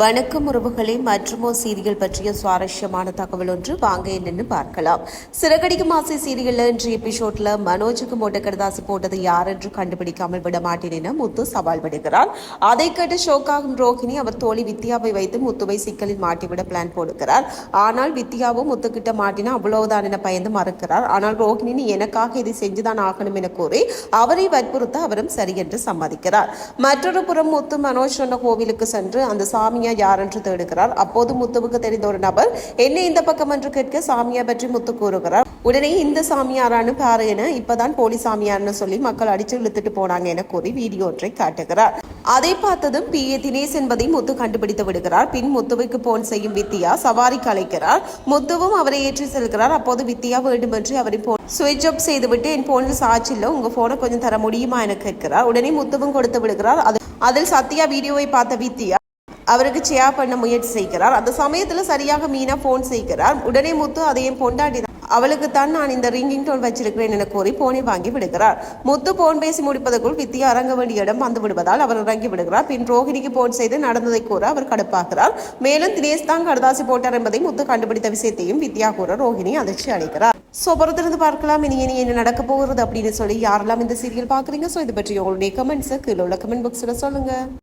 வணக்கம் உறவுகளே மற்றுமோ சீரியல் பற்றிய சுவாரஸ்யமான தகவல் ஒன்று வாங்க என்னன்னு பார்க்கலாம். சிறகடிக்கும் ஆசை சீரியல்ல இன்று எபிசோட்ல மனோஜுக்கு மொட்டை போட்டது யார் என்று கண்டுபிடிக்காமல் விட மாட்டேன் என முத்து சவால் விடுகிறார். அதை கேட்டு ஷோக்காகும் ரோஹிணி அவர் தோழி வித்யாவை வைத்து முத்துவை சிக்கலில் மாட்டிவிட பிளான் போடுகிறார். ஆனால் வித்யாவும் முத்துக்கிட்ட மாட்டினா அவ்வளவுதான் என பயந்து மறுக்கிறார். ஆனால் ரோஹிணி நீ எனக்காக இதை செஞ்சுதான் ஆகணும் என கூறி அவரை வற்புறுத்த அவரும் சரி என்று சம்மதிக்கிறார். மற்றொரு புறம் முத்து மனோஜ் சொன்ன கோவிலுக்கு சென்று அந்த சாமியா யார் என்று தேடுகிறார். அப்போது முத்துவுக்கு தெரிந்த ஒரு நபர் என்ன இந்த பக்கம் என்று கேட்க சாமியா பற்றி முத்து கூறுகிறார். உடனே இந்த சாமியாரான்னு பாரு என இப்பதான் போலி சாமியார்னு சொல்லி மக்கள் அடிச்சு இழுத்துட்டு போனாங்க என கூறி வீடியோ ஒன்றை காட்டுகிறார். அதை பார்த்ததும் பி. ஏ. தினேஷ் என்பதை முத்து கண்டுபிடித்து விடுகிறார். பின் முத்துவுக்கு போன் செய்யும் வித்யா சவாரிக்கு அழைக்கிறார் முத்துவும் அவரை ஏற்றி செல்கிறார். அப்போது வித்யா வேண்டுமென்று அவரை போன் சுவிட்ச் ஆஃப் செய்துவிட்டு என் போனில் சார்ஜ் இல்லை. உங்க போனை கொஞ்சம் தர முடியுமா? என கேட்கிறார். உடனே முத்துவும் கொடுத்து விடுகிறார். அது- அதில் சத்யா வீடியோவை பார்த்த வித்யா அவருக்கு சேயா பண்ண முயற்சி செய்கிறார். அந்த சமயத்துல சரியாக மீனா போன் செய்கிறார். உடனே முத்து அதையும் பொண்டாடி அவளுக்கு தான் நான் இந்த ரிங்கிங் டோன் வச்சிருக்கிறேன் என கூறி போனை வாங்கி விடுகிறார். முத்து போன் பேசி முடிப்பதற்குள் வித்தியா இறங்க வேண்டிய இடம் வந்து விடுவதால் அவர் இறங்கி விடுகிறார். பின் ரோஹிணிக்கு போன் செய்து நடந்ததை கூற அவர் கடுப்பாகிறார். மேலும் தினேஷ் தான் கடதாசி போட்டார் என்பதை முத்து கண்டுபிடித்த விஷயத்தையும் வித்யா கூற ரோஹிணி அதிர்ச்சி அடைகிறார். ஸோ பொறுத்திருந்து பார்க்கலாம். இனி இனி என்ன நடக்க போகிறது அப்படின்னு சொல்லி யாரெல்லாம் இந்த சீரியல் பார்க்குறீங்க? ஸோ இது பற்றி உங்களுடைய கமெண்ட்ஸை கீழே உள்ள கமெண்ட் பாக்ஸில் சொல்லுங்க.